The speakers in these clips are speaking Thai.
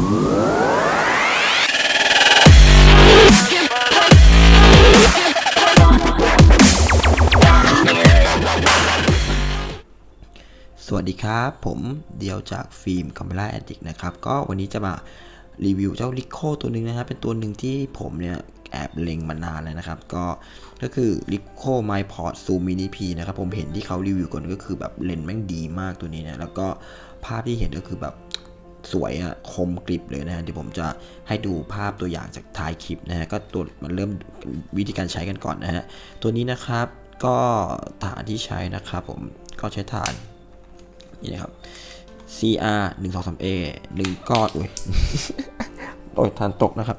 สวัสดีครับ ผมเดียวจากฟิล์มคาเมล่าแอดดิกนะครับ ก็วันนี้จะมารีวิวเจ้าลิโคตัวหนึ่งนะครับ เป็นตัวหนึ่งที่ผมเนี่ยแอบเล็งมานานแล้วนะครับ ก็ก็คือลิโคไมพอร์ตซูมินิพีนะครับ ผมเห็นที่เขารีวิวก่อนก็คือแบบเลนส์แม่งดีมากตัวนี้นะแล้วก็ภาพที่เห็นก็คือแบบ สวยอะคมกริบเลยนะฮะเดี๋ยวผมจะให้ดูภาพตัวอย่างจากท้ายคลิปนะฮะก็ตัวมันเริ่มวิธีการใช้กันก่อนนะฮะตัวนี้นะครับก็ฐานที่ใช้นะครับผมก็ใช้ฐานนี่นะครับ CR 1 2 3 A 1ก้อนอุ้ยโอ้ยฐานตกนะครับ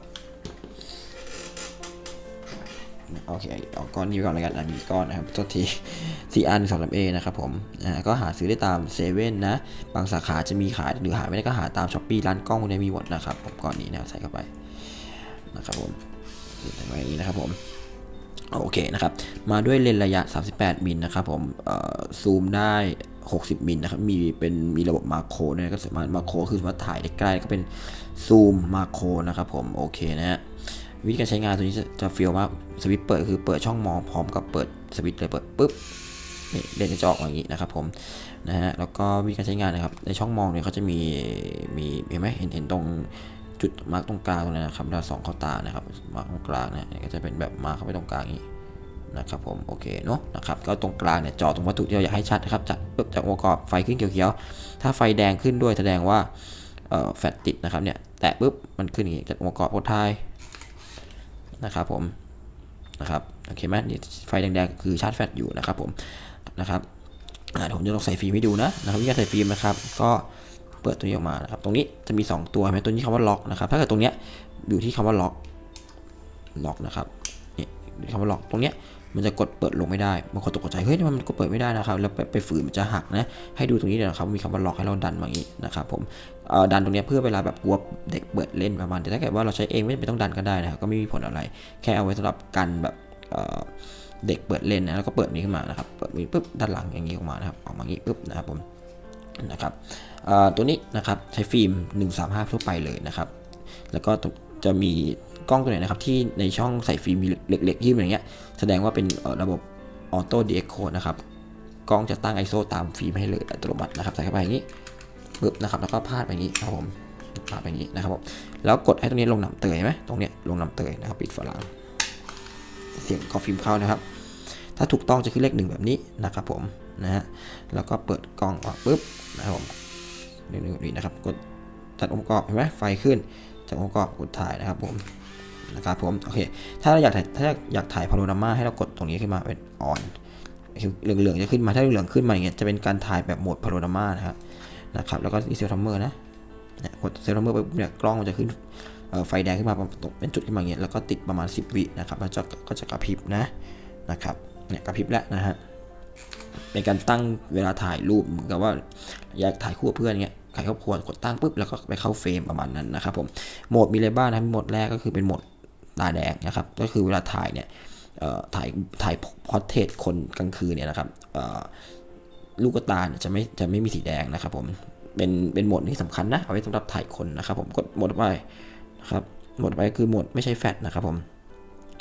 โอเคเอาก้อนนี้ก่อนแล้วกันอะมีก้อนนะครับโทษที CR 1 2 3 A นะครับผมอ่าก็หาซื้อได้ตามเซเว่นนะบางสาขาจะมีขายหรือหาไม่ได้ก็หาตามช้อปปี้ร้านกล้องพวกนี้มีหมดนะครับผมก้อนนี้นะใส่เข้าไปนะครับผมใส่ไว้อย่างนี้นะครับผมโอเคนะครับ มาด้วยเลนส์ระยะ 38 มิลนะครับผมซูมได้ 60 มิลนะครับ มีเป็นมีระบบมาโครด้วยนะก็สามารถมาโครคือสามารถถ่ายได้ใกล้ก็เป็นซูมมาโครนะครับผม โอเคนะฮะ วิธีการใช้งานตัวนี้จะฟีลมากสวิตช์เปิดคือเปิดช่องมองพร้อมกับเปิดสวิตช์เลยเปิดปุ๊บนี่เลนจะออกอย่างนี้นะครับผมนะฮะแล้วก็วิธีการใช้งานนะครับในช่องมองเนี่ยเขาจะมีมีเห็นไหมเห็นเห็นตรงจุดมาร์กตรงกลางตรงนั้นะครับเราสองเข้าตานะครับมาร์กตรงกลางเนะก็จะเป็นแบบมาร์กเข้าไปตรงกลางอย่างนี้นะครับผมโอเคเนาะนะครับก็ตรงกลางเนี่ยจอตรงวัตถุที่เราอยากให้ชัดนะครับจัดปุ๊บจากองค์ประกอบไฟขึ้นเขียวๆถ้าไฟแดงขึ้นด้วยแสดงว่าเอ่อแฟลชติดนะครับเนี่ยแตะปุ๊บมันขึ้นอย่างนี้จากองค์ประกอบโพทาย นะครับผมนะครับโอเคไหมนี่ไฟแดงๆคือชาร์จแฟลชอยู่นะครับผมนะครับเดี๋ยวผมจะลองใส่ฟิล์มให้ดูนะนะครับวิธีการใส่ฟิล์มนะครับ ก็เปิดตัวนี้ออกมานะครับ ตรงนี้จะมี 2 ตัวเห็นไหมตัวนี้คำว่าล็อกนะครับ ถ้าเกิดตรงเนี้ยอยู่ที่คำว่าล็อกล็อกนะครับนี่คำว่าล็อกตรงเนี้ย มันจะกดเปิดลงไม่ได้บางคนตกใจเฮ้ยทำไมมันกดเปิดไม่ได้นะครับแล้วไปไปฝืนมันจะหักนะให้ดูตรงนี้เลยนะครับมีคำว่าล็อกให้เราดันมาอย่างนี้นะครับผมดันตรงนี้เพื่อเวลาแบบกลัวเด็กเปิดเล่นประมาณแต่ถ้าเกิดว่าเราใช้เองไม่จำเป็นต้องดันก็ได้นะครับก็ไม่มีผลอะไร แค่เอาไว้สำหรับกันแบบเด็กเปิดเล่นนะแล้วก็เปิดนี้ขึ้นมานะครับเปิดนี้ปุ๊บด้านหลังอย่างนี้ออกมานะครับออกมาอย่างนี้ปุ๊บนะครับผมนะครับตัวนี้นะครับใช้ฟิล์ม 135ทั่วไปเลยนะครับ แล้วก็ จะมีกล้องตัวไหนนะครับ ที่ในช่องใส่ฟิล์มมีเล็กๆยื่นอย่างเงี้ย แสดงว่าเป็นระบบออโต้ดีเอ็กโคนะครับกล้องจะตั้ง ISO ตามฟิล์มให้เลยอัตโนมัตินะครับ ใส่เข้าไปอย่างนี้ปึ๊บนะครับ แล้วก็พาดไปอย่างนี้ครับผมพาดไปอย่างนี้นะครับผมแล้วกดให้ตรงนี้ลงหนำเตยไหมตรงเนี้ยลงหนำเตยนะครับปิดฝาหลัง เสียงกอฟิล์มเข้านะครับ ถ้าถูกต้องจะขึ้นเลขหนึ่งแบบนี้นะครับผมนะฮะแล้วก็เปิดกล้องออกปุ๊บนะครับผมนี่นี่นะครับ กดจัดองค์ประกอบเห็นไหมไฟขึ้น จากองค์ประกอบกดถ่ายนะครับผมนะครับผมโอเคถ้าเราอยากถ่ายถ้าอยากถ่ายพาโนรามาให้เรากดตรงนี้ขึ้นมาเป็นออนเหลืองๆจะขึ้นมาถ้าเหลืองขึ้นมาอย่างเงี้ยจะเป็นการถ่ายแบบโหมดพาโนรามานะครับนะครับแล้วก็นี่เซลทัมเมอร์นะเนี่ยกดเซลทัมเมอร์ไปเนี่ยกล้องมันจะขึ้นไฟแดงขึ้นมาเป็นจุดขึ้นมาอย่างเงี้ยแล้วก็ติดประมาณ 10 วินะครับแล้วจะก็จะกระพริบนะนะครับเนี่ยกระพริบแล้วนะฮะเป็นการตั้งเวลาถ่ายรูปเหมือนกับว่าอยากถ่ายคู่กับเพื่อนเงี้ย ถ่ายครอบครัวกดตั้งปุ๊บแล้วก็ไปเข้าเฟรมประมาณนั้นนะครับผมโหมดมีอะไรบ้างนะครับโหมดแรกก็คือเป็นโหมดตาแดงนะครับ ก็คือเวลาถ่ายเนี่ยถ่ายถ่ายพอร์เทรตคนกลางคืนเนี่ยนะครับลูกตาจะไม่จะไม่มีสีแดงนะครับผมเป็นเป็นโหมดที่สำคัญนะเอาไว้สำหรับถ่ายคนนะครับผมกดโหมดไปนะครับโหมดไปคือโหมดไม่ใช่แฟลชนะครับผม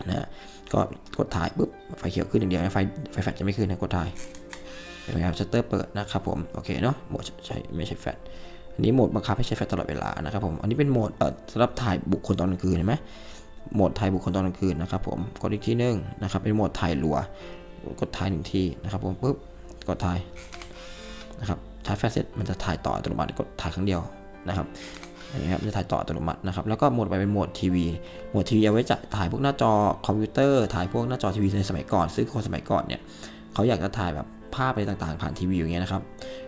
นะก็กดถ่ายปุ๊บไฟเขียวขึ้นอย่างเดียวไฟไฟแฟลชจะไม่ขึ้นนะกดถ่าย เห็นไหมครับชัตเตอร์เปิดนะครับผมโอเคเนาะโหมดใช้ไม่ใช่แฟลชอันนี้โหมดบังคับให้ใช้แฟลชตลอดเวลานะครับผมอันนี้เป็นโหมดเอ่อสำหรับถ่ายบุคคลตอนกลางคืนเห็นไหมโหมดถ่ายบุคคลตอนกลางคืนนะครับผมกดอีกทีหนึงนะครับเป็นโหมดถ่ายรัวกดถ่ายหนึ่งทีนะครับผมปุ๊บกดถ่ายนะครับชาร์จแฟลชเสร็จมันจะถ่ายต่ออัตโนมัติกดถ่ายครั้งเดียวนะครับเห็นไหมครับจะถ่ายต่ออัตโนมัตินะครับแล้วก็โหมดไปเป็นโหมดทีวีโหมดทีวีเอาไว้จะถ่ายพวกหน้าจอคอมพิวเตอร์ถ่ายพวกหน้าจอทีวีในสมัยก่อน ซึ่งคนสมัยก่อนเนี่ยเขาอยากจะถ่ายแบบ ภาพอะไรต่างๆ ผ่านทีวีอย่างเงี้ยนะครับ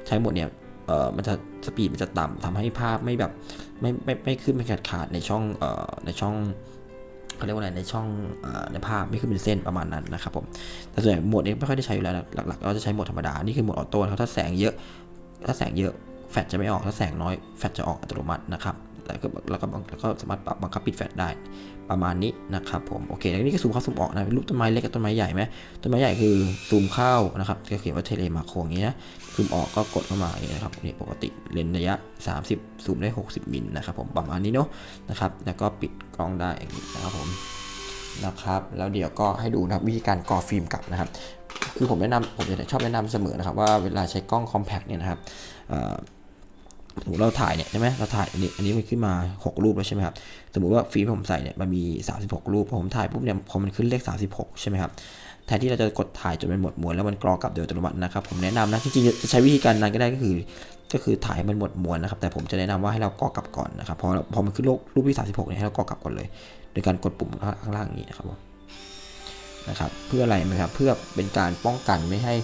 ใช้โหมดเนี่ยเอ่อมันจะสปีดมันจะต่ำทำให้ภาพไม่แบบไม่ไม่ไม่ขึ้นไม่ขาดขาดในช่องเอ่อในช่องเขาเรียกว่าอะไรในช่องเอ่อในภาพไม่ขึ้นเป็นเส้นประมาณนั้นนะครับผมแต่ส่วนใหญ่โหมดนี้ไม่ค่อยได้ใช้อยู่แล้วหลักๆเราจะใช้โหมดธรรมดานี่คือโหมดออโต้นะครับถ้าแสงเยอะถ้าแสงเยอะแฟลชจะไม่ออกถ้าแสงน้อยแฟลชจะออกอัตโนมัตินะครับ แล้วก็แล้วก็แล้วก็สามารถปรับบังคับปิดแฟลชได้ประมาณนี้นะครับผมโอเคแล้วนี่ก็ซูมเข้าซูมออกนะเป็นรูปต้นไม้เล็กกับต้นไม้ใหญ่ไหมต้นไม้ใหญ่คือซูมเข้านะครับจะเขียนว่าเทเลมาโครอย่างนี้นะซูมออกก็กดเข้ามาอย่างนี้นะครับนี่ปกติเลนส์ระยะ 30 ซูมได้ 60มิลนะครับผมประมาณนี้เนาะนะครับแล้วก็ปิดกล้องได้อย่างนี้นะครับผมนะครับแล้วเดี๋ยวก็ให้ดูนะครับวิธีการกรอฟิล์มกลับนะครับคือผมแนะนำผมจะชอบแนะนำเสมอนะครับว่าเวลาใช้กล้องคอมแพคเนี่ยนะครับ สมมติเราถ่ายเนี่ยใช่ไหมเราถ่ายอันนี้อันนี้มันขึ้นมา 6 รูปแล้วใช่ไหมครับสมมติว่าฟิล์มผมใส่เนี่ยมันมี 36 รูปพอผมถ่ายปุ๊บเนี่ยพอมันขึ้นเลข 36 ใช่ไหมครับแทนที่เราจะกดถ่ายจนเป็นหมดหมวดแล้วมันกรอกลับโดยอัตโนมัตินะครับผมแนะนำนะจริงๆจะใช้วิธีการนั้นก็ได้ก็คือ ก็คือถ่ายมันหมดหมวดนะครับแต่ผมจะแนะนำว่าให้เรากรอกลับก่อนนะครับพอพอมันขึ้นรูปรูปที่ 36เนี่ยให้เรากรอกกลับก่อนเลย โดยการกดปุ่มข้างล่างอย่างนี้นะครับผมนะครับเพื่ออะไรไหมครับเพื่อเป็นการป้องกันไม่ให้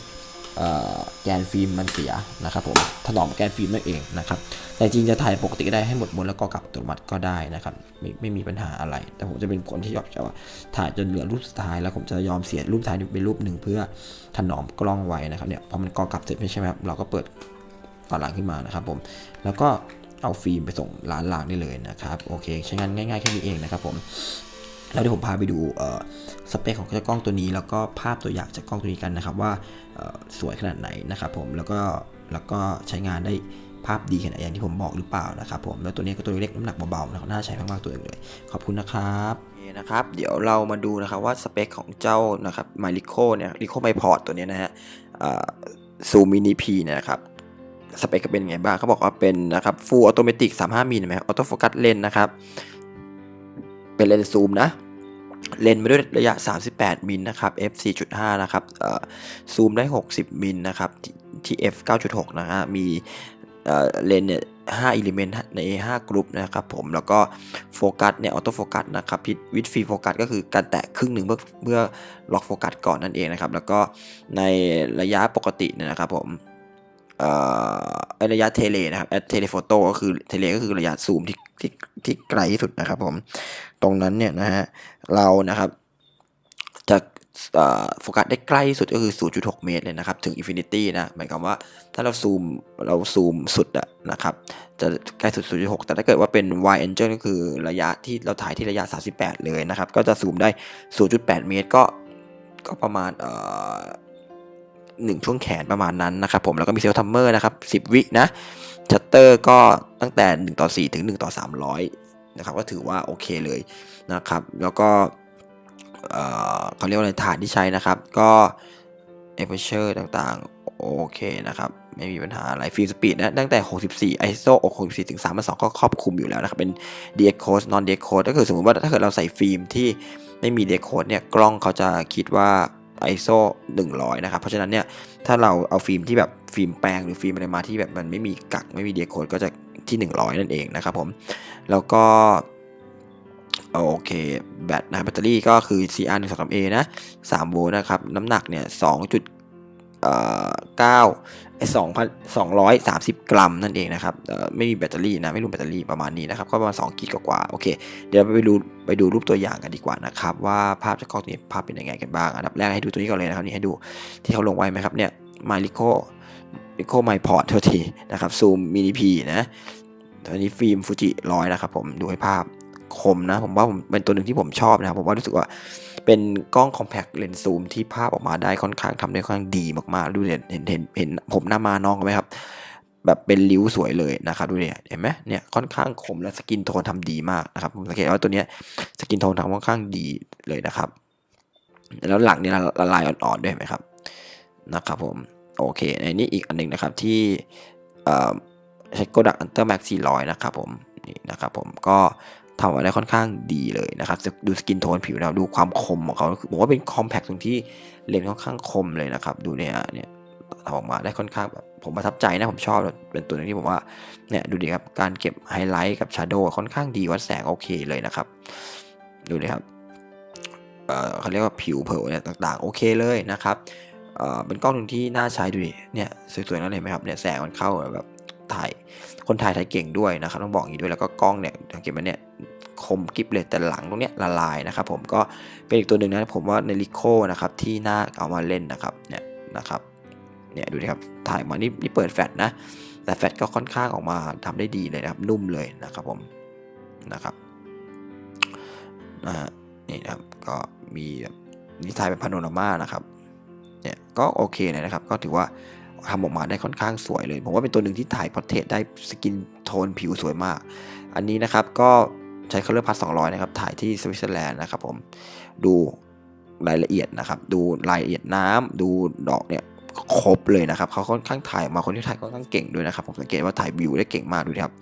แกนฟิล์มมันเสียนะครับผมถนอมแกนฟิล์มนั่นเองนะครับแต่จริงจะถ่ายปกติได้ให้หมดบนแล้วก็กลับอัตโนมัติก็ได้นะครับไม่ไม่มีปัญหาอะไร แต่ผมจะเป็นคนที่ยอมจะว่าถ่ายจนเหลือรูปสุดท้ายแล้วผมจะยอมเสียรูปท้ายเป็นรูปหนึ่งเพื่อถนอมกล้องไว้นะครับเนี่ยพอมันกอกลับเสร็จใช่ไหมครับเราก็เปิดฝาหลังขึ้นมานะครับผมแล้วก็เอาฟิล์มไปส่งร้านหล้างได้เลยนะครับโอเค ใช้งานง่ายๆแค่นี้เองนะครับผม แล้วเดี๋ยวผมพาไปดูสเปคของเจ้ากล้องตัวนี้ แล้วก็ภาพตัวอย่างจากกล้องตัวนี้กันนะครับ ว่าสวยขนาดไหนนะครับผมแล้วก็แล้วก็ใช้งานได้ภาพดีขนาดอย่างที่ผมบอกหรือเปล่านะครับผมแล้วตัวนี้ก็ตัวเล็กน้ำหนักเบาๆนะครับน่าใช้มากๆตัวเองเลย ขอบคุณนะครับโอเคนะครับ เดี๋ยวเรามาดูนะครับว่าสเปคของเจ้านะครับมาริโคเนี่ยริโคไมพอร์ตตัวนี้นะฮะซูมินิพีเนี่ยนะครับสเปคก็เป็นไงบ้างเขาบอกว่าเป็นนะครับ Full Automatic 35มิลไหมออโต้โฟกัสเลนนะครับ เป็นเลนส์ซูมนะเลนส์มาด้วยระยะ 38 มิลนะครับ f 4.5 นะครับซูมได้ 60 มิลนะครับที่ f 9.6 นะฮะ มีเลนส์เนี่ย5อิเลเมนต์ใน5กรุ๊ปนะครับผม แล้วก็โฟกัสเนี่ย ออโต้โฟกัสนะครับพิวิดฟรีโฟกัสก็คือการแตะครึ่งหนึ่งเพื่อเพื่อล็อกโฟกัสก่อนนั่นเองนะครับ แล้วก็ในระยะปกติเนี่ยนะครับผม ระยะเทเลนะครับเทเลโฟโต้ก็คือเทเลก็คือระยะซูมที่ที่ที่ไกลที่สุดนะครับผมตรงนั้นเนี่ยนะฮะเรานะครับจะโฟกัสได้ใกล้ที่สุดก็คือ 0.6 เมตรเลยนะครับ ถึงอินฟินิตี้นะหมายความว่าถ้าเราซูมเราซูมสุดอะนะครับ จะใกล้สุด 0.6 แต่ถ้าเกิดว่าเป็น wide angle ก็คือระยะที่เราถ่ายที่ระยะ 38 เลยนะครับ ก็จะซูมได้ 0.8 เมตรก็ก็ประมาณเอ่อ หนึ่งช่วงแขนประมาณนั้นนะครับผมแล้วก็มีเซลทัมเมอร์นะครับ10 วินะชัตเตอร์ก็ตั้งแต่ 1 ต่อ 4 ถึง 1 ต่อ 300 นะครับ ก็ถือว่าโอเคเลยนะครับ แล้วก็เขาเรียกว่าอะไรฐานที่ใช้นะครับ ก็เอเ r อร์ต่างๆ โอเคนะครับ ไม่มีปัญหาอะไรฟิล์มสปีดนะตั้งแต่ 64 ISO 64 ถึง 3,2 ก็ครอบคลุมอยู่แล้วนะครับ เป็น DX code non DX code ก็คือสมมติว่าถ้าเกิดเราใส่ฟิล์มที่ไม่มี DX code เนี่ย กล้องเขาจะคิดว่า ISO 100 นะครับ เพราะฉะนั้นเนี่ยถ้าเราเอาฟิล์มที่แบบฟิล์มแปลงหรือฟิล์มอะไรมาที่แบบมันไม่มีกักไม่มีเดียโคดก็จะที่ 100 นั่นเองนะครับผม แล้วก็โอเค แบตนะแบตเตอรี่ก็คือ CR 1 2 a นะ3โวลต์นะครับ น้ำหนักเนี่ย 2. จุดเอ่อ9ไอ้2,000 230กรัมนั่นเองนะครับไม่มีแบตเตอรี่นะไม่รวมแบตเตอรี่ประมาณนี้นะครับก็ประมาณ2กิกกว่าโอเค เดี๋ยวไปดูไปดูรูปตัวอย่างกันดีกว่านะครับว่าภาพจากกล้องนี้ภาพเป็นยังไงกันบ้างอันดับแรกให้ดูตัวนี้ก่อนเลยนะครับนี่ให้ดูที่เขาลงไว้ไหมครับเนี่ย m y l i c o l i c o My Port เท่าทีนะครับซูมมินิพีนะตัวนี้ฟิล์มฟูจิร้อยนะครับผมดูให้ภาพ คมนะ ผมว่าผมเป็นตัวหนึ่งที่ผมชอบนะครับ ผมว่ารู้สึกว่าเป็นกล้อง compact lens zoom ที่ภาพออกมาได้ค่อนข้างทำได้ค่อนข้างดีมากๆ ดูเห็นเห็นเห็นเห็นผมหน้ามาน้องกันไหมครับ แบบเป็นริ้วสวยเลยนะครับดูเนี่ยเห็นไหมเนี่ยค่อนข้างคมและสกินโทนทำดีมากนะครับผมสังเกตว่าตัวเนี้ยสกินโทนทำค่อนข้างดีเลยนะครับ แล้วหลังเนี่ยละลายอ่อนๆด้วยไหมครับนะครับผมโอเคในนี้อีกอันหนึ่งนะครับที่เอ่อใช้โกดักอันเตอร์แม็กซี่ร้อยนะครับผมนี่นะครับผมก็ ทำออกมาได้ค่อนข้างดีเลยนะครับดูสกินโทนผิวนะครับดูความคมของเขาคือผมว่าเป็นคอมแพคตรงที่เลนส์ค่อนข้างคมเลยนะครับ ดูเนี่ยเนี่ยทำออกมาได้ค่อนข้างแบบผมประทับใจนะผมชอบเป็นตัวหนึงที่ผมว่าเนี่ยดูดิครับการเก็บไฮไลท์กับชาร์โดค่อนข้างดีวัดแสงโอเคเลยนะครับ ดูเลยครับเอ่อเขาเรียกว่าผิวเผลเนี่ยต่างๆ โอเคเลยนะครับเอ่อเป็นกล้องหนึ่งที่น่าใช้ดูดิเนี่ยสวยๆนั่นเห็นไหมครับเนี่ยแสงมันเข้าแบบ ถ่ายคนถ่ายถ่ายเก่งด้วยนะครับต้องบอกอย่างนี้ด้วยแล้วก็กล้องเนี่ยสังเกตไหมเนี่ยคมกริบเลยแต่หลังตรงเนี้ยละลายนะครับผมก็เป็นอีกตัวหนึ่งนะผมว่าในลิโคนะครับที่น่าเอามาเล่นนะครับเนี่ยนะครับเนี่ยดูดิครับถ่ายมานี่นี่เปิดแฟลชนะแต่แฟลชก็ค่อนข้างออกมาทำได้ดีเลยนะครับนุ่มเลยนะครับผมนะครับนะฮะนี่นะครับก็มีนี่ถ่ายเป็นพาโนรามานะครับเนี่ยก็โอเคเลยนะครับ ก็ถือว่า ทำออกมาได้ค่อนข้างสวยเลย ผมว่าเป็นตัวหนึ่งที่ถ่ายพอร์เทรตได้สกินโทนผิวสวยมาก อันนี้นะครับก็ใช้ Color p a s s 200 นะครับ ถ่ายที่สวิตเซอร์แลนด์นะครับผม ดูรายละเอียดนะครับ ดูรายละเอียดน้ำดูดอกเนี่ยครบเลยนะครับ เขาค่อนข้างถ่ายมาคนที่ถ่ายค่อนข้างเก่งด้วยนะครับ ผมสังเกตว่าถ่ายวิวได้เก่งมากดูครับ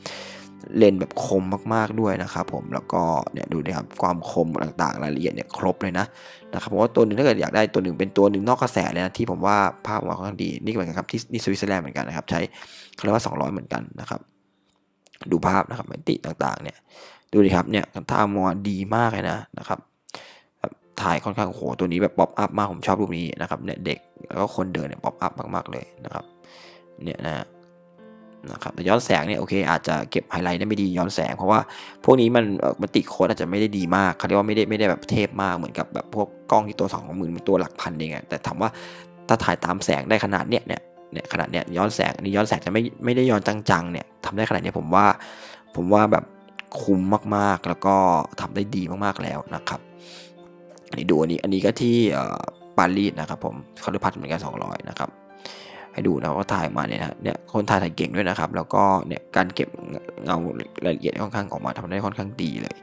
เลนแบบคมมากๆด้วยนะครับผมแล้วก็เนี่ยดูนะครับความคมต่างๆรายละเอียดเนี่ยครบเลยนะนะครับผมว่าตัวหนึ่งถ้าเกิดอยากได้ตัวหนึ่งเป็นตัวหนึ่งนอกกระแสเลยนะที่ผมว่าภาพออกมาค่อนข้างดีนี่เหมือนกันครับที่นี่สวิตเซอร์แลนด์เหมือนกันนะครับใช้เขาเรียกว่า 200 เหมือนกันนะครับดูภาพนะครับมิติต่างๆเนี่ยดูดิครับเนี่ยท่ามอดีมากเลยนะนะครับถ่ายค่อนข้างโอ้โหตัวนี้แบบป๊อปอัพมากผมชอบรูปนี้นะครับเนี่ยเด็กแล้วก็คนเดินเนี่ยป๊อปอัพมากๆเลยนะครับเนี่ยนะ นะครับแต่ย้อนแสงเนี่ยโอเคอาจจะเก็บไฮไลท์ได้ไม่ดีย้อนแสง เพราะว่าพวกนี้มันมันติโค้ดอาจจะไม่ได้ดีมากเขาเรียกว่าไม่ได้ไม่ได้แบบเทพมากเหมือนกับแบบพวกกล้องที่ตัวสองหมื่นมันตัวหลักพันเองแต่ถามว่าถ้าถ่ายตามแสงได้ขนาดเนี้ยเนี่ยเนี่ยขนาดเนี้ยย้อนแสงนนี้ย้อนแสงจะไม่ไม่ได้ย้อนจังๆเนี่ยทำได้ขนาดเนี้ยผมว่า ผมว่าแบบคุ้มมากๆ แล้วก็ทำได้ดีมากๆแล้วนะครับอันนี้ดูอันนี้อันนี้ก็ที่ปารีสนะครับผมเขาได้พัดเหมือนกัน200นะครับ ให้ดูนะว่าถ่ายมาเนี่ยนะเนี่ยคนถ่ายถ่ายเก่งด้วยนะครับ แล้วก็เนี่ยการเก็บเงารายละเอียดค่อนข้างออกมาทำได้ค่อนข้างดีเลย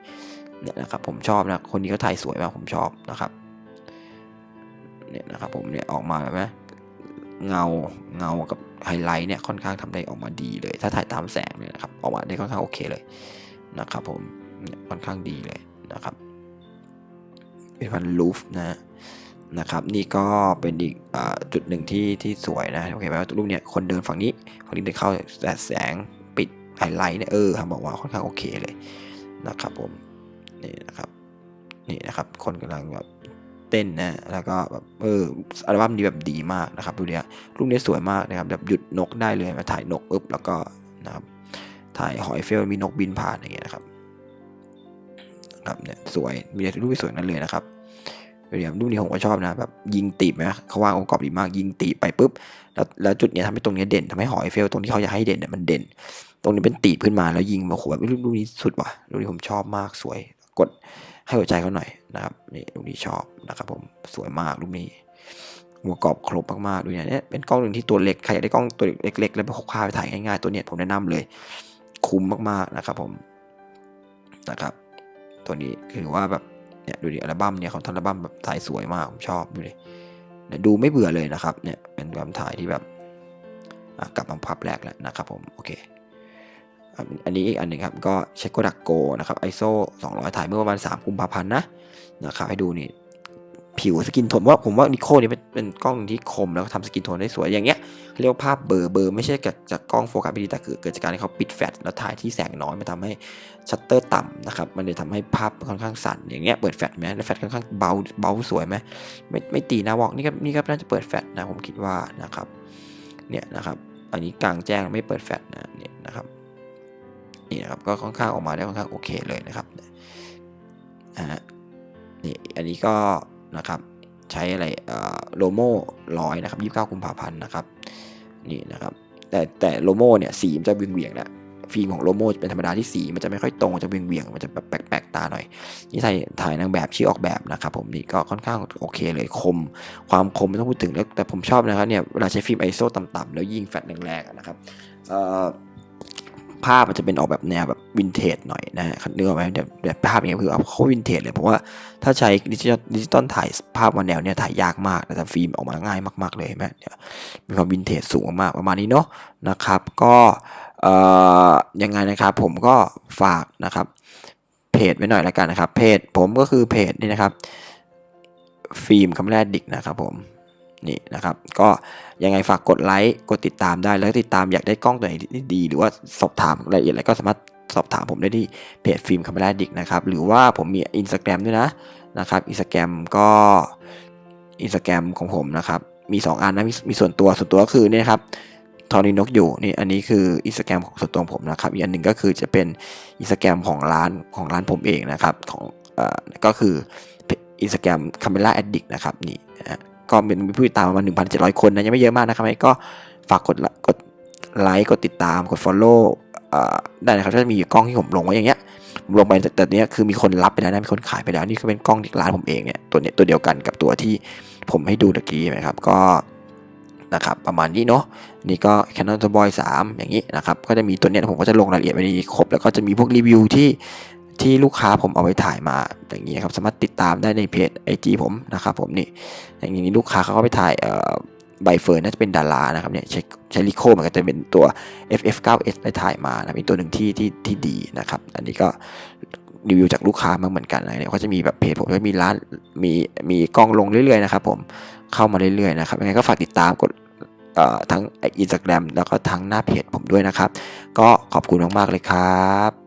เนี่ยนะครับผมชอบนะคนนี้ก็ถ่ายสวยมากผมชอบนะครับเนี่ยนะครับผมเนี่ยออกมาแบบไหมเงาเงากับไฮไลท์เนี่ยค่อนข้างทำได้ออกมาดีเลย ถ้าถ่ายตามแสงเนี่ยนะครับออกมาได้ค่อนข้างโอเคเลยนะครับผมค่อนข้างดีเลยนะครับเป็นพันลูฟนะ นะครับนี่ก็เป็นอีกอจุดหนึ่งที่ที่สวยนะโอเคไหมว่ารูปเนี้ยคนเดินฝั่งนี้ฝั่งนี้เดินเข้าแต่แสงปิดไฮไลท์เนี่ยเออครับบอกว่าค่อนข้างโอเคเลยนะครับผมนี่นะครับนี่นะครับคนกำลังแบบเต้นนะแล้วก็แบบเอออัลบั้มนี้แบบดีมากนะครับดูเนี้ยรูปนี้สวยมากนะครับแบบหยุดนกได้เลยมาถ่ายนกอึ๊บแล้วก็นะครับถ่ายหอยเฟลมีนกบินผ่านอย่างเงี้ยนะครับครับเนี่ยสวยมีรูปที่สวยนั่นเลยนะครับ เดี๋ยวรูปนี้ผมก็ชอบนะแบบยิงตีบนะเขาวางองค์ประกอบดีมากยิงตีบไปปุ๊บแล้วแล้วจุดเนี้ยทำให้ตรงเนี้ยเด่นทำให้หอยเฟลตรงที่เขาอยากให้เด่นเนี่ยมันเด่น ตรงนี้เป็นตีบขึ้นมาแล้วยิงมาโหแบบรูปรูปนี้สุดว่ะรูปนี้ผมชอบมากสวย กดให้หัวใจเขาหน่อยนะครับนี่รูปนี้ชอบนะครับผมสวยมากรูปนี้หัวกรอบครบมากๆดูเนี่ยเนี่ยเป็นกล้องหนึ่งที่ตัวเล็กใครอยากได้กล้องตัวเล็กๆแล้วไปพกพาไปถ่ายง่ายๆตัวเนี้ยผมแนะนำเลย คุ้มมากๆนะครับผมนะครับ ตัวนี้คือว่าแบบ เนี่ยดูดิอัลบั้มเนี่ยของทันอัลบั้มแบบถ่ายสวยมากผมชอบดูดีดูไม่เบื่อเลยนะครับเนี่ยเป็นการถ่ายที่แบบกลับมาภาพแรกแล้วนะครับผมโอเคอันนี้อีกอันหนึ่งครับก็เช็คโกดักโกนะครับไอโซ200 ถ่ายเมื่อประมาณ 3 กุมภาพันธ์นะนะครับให้ดูนี่ ผิวสกินโทนว่าผมว่านิโคนี่เป็นเป็นกล้องที่คมแล้วก็ทำสกินโทนได้สวยอย่างเงี้ยเรียกว่าภาพเบลอร์เบลอร์ไม่ใช่เกิดจากกล้องโฟกัสไม่ดีแต่เกิดเกิดจากการที่เขาปิดแฟลชแล้วถ่ายที่แสงน้อยมันทำให้ชัตเตอร์ต่ำนะครับมันเลยทำให้ภาพค่อนข้างสั่นอย่างเงี้ยเปิดแฟลชไหมแล้วแฟลชค่อนข้างเบาเบาสวยไหมไม่ไม่ตีหน้าวอกนี่ก็นี่ก็น่าจะเปิดแฟลชนะผมคิดว่านะครับเนี่ยนะครับอันนี้กลางแจ้งไม่เปิดแฟลชนะเนี่ยนะครับนี่นะครับก็ค่อนข้างออกมาได้ค่อนข้างโอเคเลยนะครับอ่านี่อันนี้ก็ นะครับ ใช้อะไรโลโม่ร้อยนะครับยี่สิบเก้ากุมภาพันธ์นะครับนี่นะครับแต่แต่โลโม่เนี่ยสีมันจะเวียงเวียงแหละฟิล์มของโลโม่เป็นธรรมดาที่สีมันจะไม่ค่อยตรงจะเวียงเวียงมันจะแบบแปลกๆตาหน่อยนี่ถ่ายถ่ายนางแบบชื่อออกแบบนะครับ ผมนี่ก็ค่อนข้างโอเคเลยคม ความคมไม่ต้องพูดถึงแล้วแต่ผมชอบนะครับเนี่ยเวลาใช้ฟิล์ม ISO ต่ำๆแล้วยิงแฟลชแรงๆนะครับเอ่อ ภาพมันจะเป็นออกแบบแนวแบบวินเทจหน่อยนะฮะเนื้ออกไหมแบบแบบภาพอย่างเงี้ยคือเอาเขาวินเทจเลยเพราะว่าถ้าใช้ดิจิตอลดิจิตอลถ่ายภาพมาแนวเนี้ยถ่ายยากมากแต่ฟิล์มออกมาง่ายมากๆเลยเห็นไหมเนี่ยมีความวินเทจสูงมากๆประมาณนี้เนาะนะครับ ก็เอ่อยังไงนะครับผมก็ฝากนะครับเพจไว้หน่อยล้วกันนะครับเพจผมก็คือเพจนี่นะครับฟิล์มคำแรกดิกนะครับผม นี่นะครับ ก็ยังไงฝากกดไลค์กดติดตามได้แล้วติดตามอยากได้กล้องตัวไหนดี หรือว่าสอบถามรายละเอียดอะไรก็สามารถสอบถามผมได้ที่เพจฟิล์มคำแรกดิกนะครับ หรือว่าผมมี Instagram ด้วยนะนะครับอินสตาแกรมก็อินสตาแกรมของผมนะครับ มี 2 อันนะมีมีส่วนตัวส่วนตัวก็คือเนี่ยครับทอนีนกอยู่นี่อันนี้คืออินสตาแกรมของส่วนตัวผมนะครับ อีกอันหนึ่งก็คือจะเป็นอินสตาแกรมของร้านของร้านผมเองนะครับของเอ่อก็คืออินสตาแกรมคาเมล่าแอดดิกนะครับนี่นะ ก็มีผู้ติดตามประมาณ1,700 คนนะยังไม่เยอะมากนะครับก็ฝากกดกดไลค์กดติดตามกด Follow ได้นะครับถ้ามีกล้องที่ผมลงไว้อย่างเงี้ยผมลงไปแต่เนี้ยคือมีคนรับไปแล้วนะมีคนขายไปแล้วนี่ก็เป็นกล้องที่ร้านผมเองเนี่ยตัวเนี้ยตัวเดียวกันกับตัวที่ผมให้ดูตะกี้นะครับก็นะครับประมาณนี้เนาะนี่ก็ Canon Boy 3 อย่างนี้นะครับก็จะมีตัวเนี้ยผมก็จะลงรายละเอียดไว้ในครบแล้วก็จะมีพวกรีวิวที่ ที่ลูกค้าผมเอาไปถ่ายมาอย่างนี้ครับสามารถติดตามได้ในเพจ IG ผมนะครับผมนี่อย่างนี้ลูกค้าเขาก็ไปถ่ายใบเฟิร์นน่าจะเป็นดารานะครับเนี่ยใช้ใช้ลิโคมันก็จะเป็นตัว FF9S ได้ถ่ายมานะมีตัวหนึ่งที่ที่ที่ดีนะครับ อันนี้ก็รีวิวจากลูกค้ามาเหมือนกันนะเนี่ยก็จะมีแบบเพจผมก็มีร้านมีมีกล้องลงเรื่อยๆนะครับผมเข้ามาเรื่อยๆนะครับยังไงก็ฝากติดตามกดทั้งอินสตาแกรมแล้วก็ทั้งหน้าเพจผมด้วยนะครับ ก็ขอบคุณมากๆเลยครับ